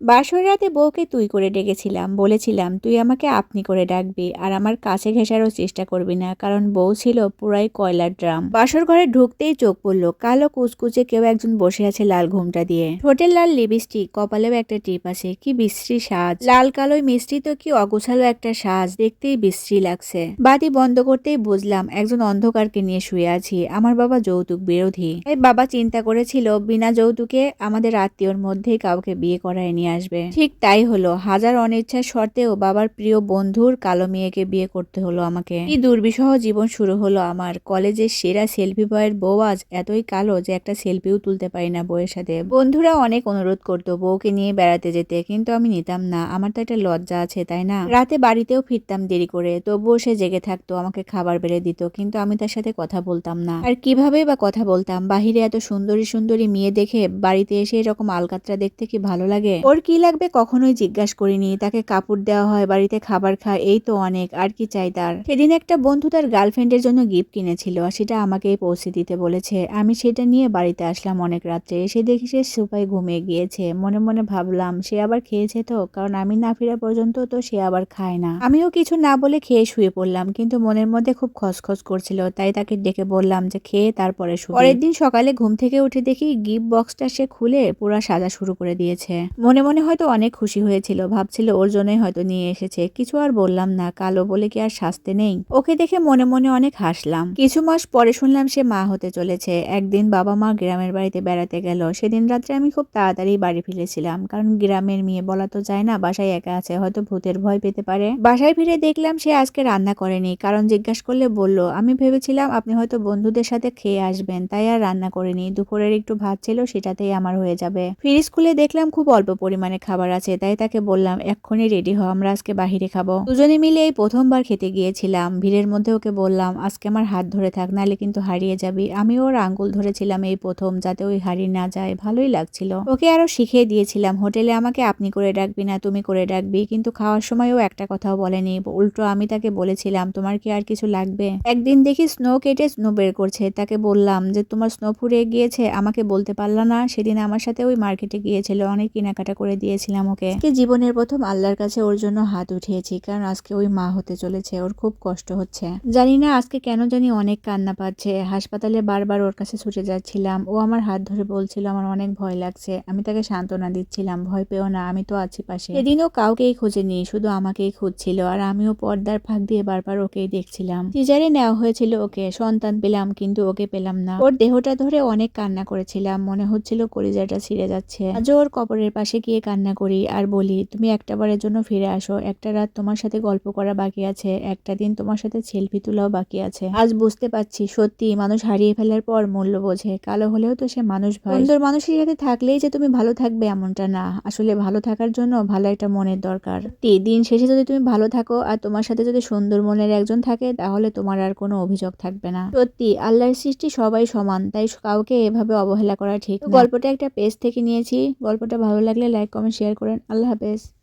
বাসর রাতে বউকে তুই করে ডেকেছিলাম, বলেছিলাম, তুই আমাকে আপনি করে ডাকবি আর আমার কাছে ঘেঁষারও চেষ্টা করবি না, কারণ বউ ছিল পুরাই কয়লার ড্রাম। বাসর ঘরে ঢুকতেই চোখ পড়ল, কালো কুচকুচে কেউ একজন বসে আছে লাল ঘুমটা দিয়ে। ঠোঁটের লাল লিপস্টিক, কপালেও একটা টিপ আছে, কি বিশ্রী সাজ। লাল মিষ্টি তো কি অগোছালো একটা সাজ, দেখতেই বিশ্রী লাগছে। বাতি বন্ধ করতেই বুঝলাম, একজন অন্ধকারকে নিয়ে শুয়ে আছি, আমার বাবা যৌতুক বিরোধী। বাবা চিন্তা করেছিল, বিনা যৌতুকে আমাদের আত্মীয়র মধ্যেই কাউকে বিয়ে করায় নিয়ে আসবে। ঠিক তাই হলো, হাজার অনিচ্ছার শর্তেও বাবার প্রিয় বন্ধুর কালো মেয়েকে বিয়ে করতে হলো আমাকে। কি দুর্বিষহ জীবন শুরু হলো আমার। কলেজের সেরা সেলফি বয়ের বউ আজ এতই কালো যে একটা সেলফিও তুলতে পারি না বউয়ের সাথে। বন্ধুরা অনেক অনুরোধ করতো বউকে নিয়ে বেড়াতে যেতে, কিন্তু আমি নিতাম না। আমার তো একটা লজ্জা আছে, তাই না? রাতে বাড়িতেও ফিরতাম দেরি করে, তবুও সে জেগে থাকতো, আমাকে খাবার বেড়ে দিত, কিন্তু আমি তার সাথে কথা বলতাম না। আর কীভাবে বা কথা বলতাম? বাহিরে এত সুন্দরী সুন্দরী মেয়ে দেখে বাড়িতে এসে এরকম আলকাতরা দেখতে কি ভালো লাগে? ওর কি লাগবে কখনোই জিজ্ঞাসা করিনি। তাকে কাপড় দেওয়া হয়, বাড়িতে খাবার খায়, এই তো অনেক, আর কি চাই তার? সেদিন একটা বন্ধু তার গার্লফ্রেন্ডের জন্য গিফট কিনেছিল, আর সেটা আমাকেই পৌঁছে দিতে বলেছে। আমি সেটা নিয়ে বাড়িতে আসলাম অনেক রাত্রে। এসে দেখি সে সুপায় ঘুমিয়ে গিয়েছে। মনে মনে ভাবলাম, সে আবার খেয়েছে তো? কারণ আমি না ফেরা পর্যন্ত তো সে আবার খায় না। আমিও কিছু না বলে খেয়ে শুয়ে পড়লাম, কিন্তু মনের মধ্যে খুব খসখস করছিল। তাই তাকে ডেকে বললাম যে, খেয়ে তারপরে শুয়ে। পরের দিন সকালে ঘুম থেকে উঠে দেখি গিফট বক্সটা সে খুলে পুরা সাজা শুরু করে দিয়েছে। মনে মনে মনে হয়তো অনেক খুশি হয়েছিল, ভাবছিল ওর জন্যই হয়তো নিয়ে এসেছে। কিছু আর বললাম না, কালো বলে কি আর শাস্তে নেই? ওকে দেখে মনে মনে অনেক হাসলাম। কিছু মাস পরে শুনলাম সে মা হতে চলেছে। একদিন বাবা মা গ্রামের বাড়িতে বেড়াতে গেল। সেদিন রাত্রে আমি খুব তাড়াতাড়ি বাড়ি ফিরেছিলাম, কারণ গ্রামের মেয়ে বলা তো যায় না, বাসায় একা আছে, হয়তো ভূতের ভয় পেতে পারে। বাসায় ফিরে দেখলাম সে আজকে রান্না করেনি, কারণ জিজ্ঞাসা করলে বলল, আমি ভেবেছিলাম আপনি হয়তো বন্ধুদের সাথে খেয়ে আসবেন, তাই আর রান্না করিনি। দুপুরের একটু ভাত ছিল, সেটাতেই আমার হয়ে যাবে। ফ্রিজ খুলে দেখলাম খুব অল্প পরিমাণে খাবার আছে, তাই তাকে বললাম, এক্ষুনি রেডি হও, আমরা আজকে বাহিরে খাব। দুজনে মিলে এই প্রথমবার খেতে গিয়েছিলাম। ভিড়ের মধ্যে ওকে বললাম, আজকে আমার হাত ধরে থাক, নাহলে কিন্তু হারিয়ে যাবি। আমি ওর আঙ্গুল ধরেছিলাম এই প্রথম, যাতে ওই হারিয়ে না যায়। ভালোই লাগছিল। ওকে আরও শিখিয়ে দিয়েছিলাম, হোটেলে আমাকে আপনি করে ডাকবি না, তুমি করে ডাকবি। কিন্তু খাওয়ার সময়ও একটা কথাও বলেনি। উল্টো আমি তাকে বলেছিলাম, তোমার কি আর কিছু লাগবে? একদিন দেখি স্নো কেটে স্নো বের করছে। তাকে বললাম যে, তোমার স্নো ফুরিয়ে গিয়েছে, আমাকে বলতে পারলা না? সেদিন আমার সাথে ওই মার্কেটে গিয়েছিল, অনেক কেনাকাটা করে দিয়েছিলাম ওকে। আজকে জীবনের প্রথম আল্লাহর কাছে ওর জন্য হাত উঠিয়েছি, কারণ আজকে ওই মা হতে চলেছে, ওর খুব কষ্ট হচ্ছে। জানি না আজকে কেন জানি অনেক কান্না পাচ্ছে, হাসপাতালে বারবার ওর কাছে ছুটে যাচ্ছিলাম, ও আমার হাত ধরে বলছিল, আমার অনেক ভয় লাগছে, আমি তাকে সান্ত্বনা দিচ্ছিলাম, ভয় পেও না, আমি তো আছি পাশে। সেদিনও কাউকেই খোঁজেনি, শুধু আমাকেই খুঁজছিল, আর আমিও পর্দার ফাঁক দিয়ে বারবার ওকেই দেখছিলাম। সিজারে নেওয়া হয়েছিল ওকে, সন্তান পেলাম, কিন্তু ওকে পেলাম না। ওর দেহটা ধরে অনেক কান্না করেছিলাম, মনে হচ্ছিল কলিজাটা ছিঁড়ে যাচ্ছে। আজও ওর কবরের পাশে গিয়ে কান্না করি আর বলি, তুমি একটা বারের জন্য ফিরে আসো। একটা রাত তোমার সাথে গল্প করা বাকি আছে। একটা দিন তোমার সাথে সেলফি তোলাও বাকি আছে। আজ বুঝতে পারছি সত্যি মানুষ হারিয়ে ফেলার পর মূল্য বোঝে। কালো হলেও তো সে মানুষ ভাই সুন্দর মানুষের সাথে থাকলেই যে তুমি ভালো থাকবে এমনটা না। আসলে ভালো থাকার জন্য ভালো একটা মনের দরকার। দিন শেষে যদি তুমি ভালো থাকো আর তোমার সাথে যদি সুন্দর মনের একজন থাকে, তাহলে তোমার আর কোনো অভিযোগ থাকবে না। সত্যি, আল্লাহর সৃষ্টি সবাই সমান, তাই কাউকে এভাবে অবহেলা করা ঠিক গল্পটা একটা পেজ থেকে নিয়েছি। গল্পটা ভালো লাগলে লাইক কমেন্ট শেয়ার করেন। আল্লাহ হাফেজ।